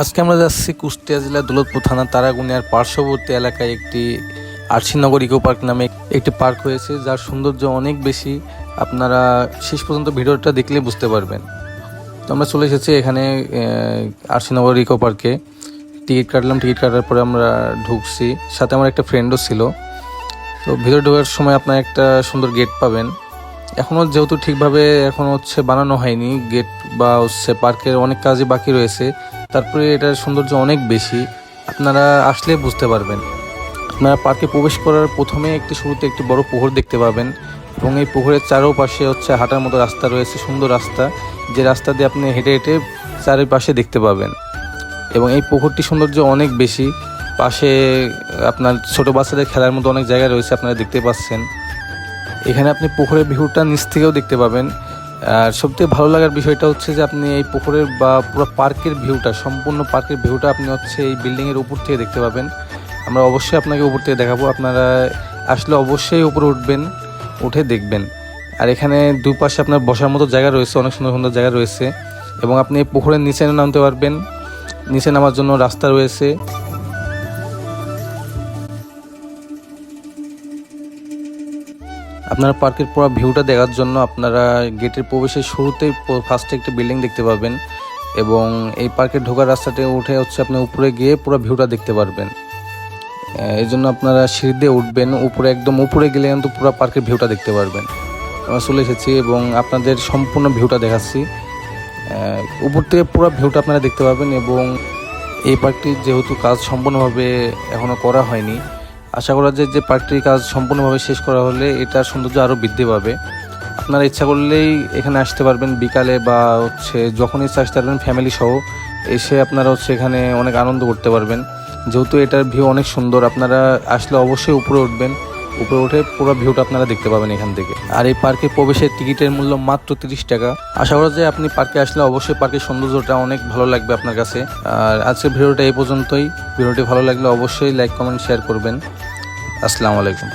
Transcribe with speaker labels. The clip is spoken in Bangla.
Speaker 1: আজকে আমরা যাচ্ছি কুষ্টিয়া জেলার দৌলতপুর থানা তারাগুনিয়ার পার্শ্ববর্তী এলাকায় একটি আরশিনগর ইকো পার্ক নামে একটি পার্ক হয়েছে, যার সৌন্দর্য অনেক বেশি। আপনারা শেষ পর্যন্ত ভিডিওটা দেখলে বুঝতে পারবেন। তো আমরা চলে এসেছি এখানে আরশিনগর ইকো পার্কে। টিকিট কাটলাম, টিকিট কাটার পরে আমরা ঢুকছি। সাথে আমার একটা ফ্রেন্ডও ছিল। তো ভিতরে ঢোকার সময় আপনার একটা সুন্দর গেট পাবেন। এখনও যেহেতু ঠিকভাবে এখন হচ্ছে বানানো হয়নি গেট বা হচ্ছে পার্কের অনেক কাজই বাকি রয়েছে। তারপরে এটার সৌন্দর্য অনেক বেশি। আপনারা আসলে বুঝতে পারবেন। আপনারা পার্কে প্রবেশ করার প্রথমে একটি শুরুতে একটি বড় পুকুর দেখতে পাবেন এবং এই পুকুরের চারোপাশে হচ্ছে হাঁটার মতো রাস্তা রয়েছে, সুন্দর রাস্তা। যে রাস্তা দিয়ে আপনি হেঁটে হেঁটে চারিপাশে দেখতে পাবেন। এবং এই পুকুরটি সৌন্দর্য অনেক বেশি। পাশে আপনার ছোট বাচ্চাদের খেলার মতো অনেক জায়গা রয়েছে, আপনারা দেখতে পাচ্ছেন। এখানে আপনি পুকুরের ভিউটা নিচ থেকেও দেখতে পাবেন। আর সবথেকে ভালো লাগার বিষয়টা হচ্ছে যে আপনি এই পুকুরের বা পুরো পার্কের ভিউটা, সম্পূর্ণ পার্কের ভিউটা আপনি হচ্ছে এই বিল্ডিংয়ের উপর থেকে দেখতে পাবেন। আমরা অবশ্যই আপনাকে উপর থেকে দেখাবো, আপনারা আসলে অবশ্যই উপরে উঠবেন, উঠে দেখবেন। আর এখানে দুই পাশে আপনার বসার মতো জায়গা রয়েছে, অনেক সুন্দর সুন্দর জায়গা রয়েছে। এবং আপনি পুকুরের নিচে নামতে পারবেন, নিচে নামার জন্য রাস্তা রয়েছে। আপনারা পার্কের পুরো ভিউটা দেখার জন্য আপনারা গেটের প্রবেশের শুরুতেই ফার্স্টে একটা বিল্ডিং দেখতে পাবেন এবং এই পার্কে ঢোকার রাস্তাতে উঠে হচ্ছে আপনি উপরে গিয়ে পুরো ভিউটা দেখতে পারবেন। এই জন্য আপনারা সিঁড়ি দিয়ে উঠবেন, উপরে একদম উপরে গেলে কিন্তু পুরো পার্কের ভিউটা দেখতে পারবেন। আমরা চলে এসেছি এবং আপনাদের সম্পূর্ণ ভিউটা দেখাচ্ছি। উপর থেকে পুরো ভিউটা আপনারা দেখতে পাবেন এবং এই পার্কটির যেহেতু কাজ সম্পূর্ণভাবে এখনও করা হয়নি আশা করা যায় যে পার্কটির কাজ সম্পূর্ণভাবে শেষ করা হলে এটার সৌন্দর্য আরও বৃদ্ধি পাবে। আপনারা ইচ্ছা করলেই এখানে আসতে পারবেন বিকালে বা হচ্ছে যখন ইচ্ছা আসতে পারবেন ফ্যামিলি সহ এসে আপনারা হচ্ছে এখানে অনেক আনন্দ করতে পারবেন। যেহেতু এটার ভিউ অনেক সুন্দর, আপনারা আসলে অবশ্যই উপরে উঠবেন। উপরে উঠে পুরো ভিউটা আপনারা দেখতে পাবেন এখান থেকে। আর এই পার্কে প্রবেশের টিকিটের মূল্য মাত্র তিরিশ টাকা। আশা করা যায় আপনি পার্কে আসলে অবশ্যই পার্কের সৌন্দর্যটা অনেক ভালো লাগবে আপনার কাছে। আর আজকের ভিডিওটা এই পর্যন্তই। ভিডিওটি ভালো লাগলে অবশ্যই লাইক কমেন্ট শেয়ার করবেন। আসসালামু আলাইকুম।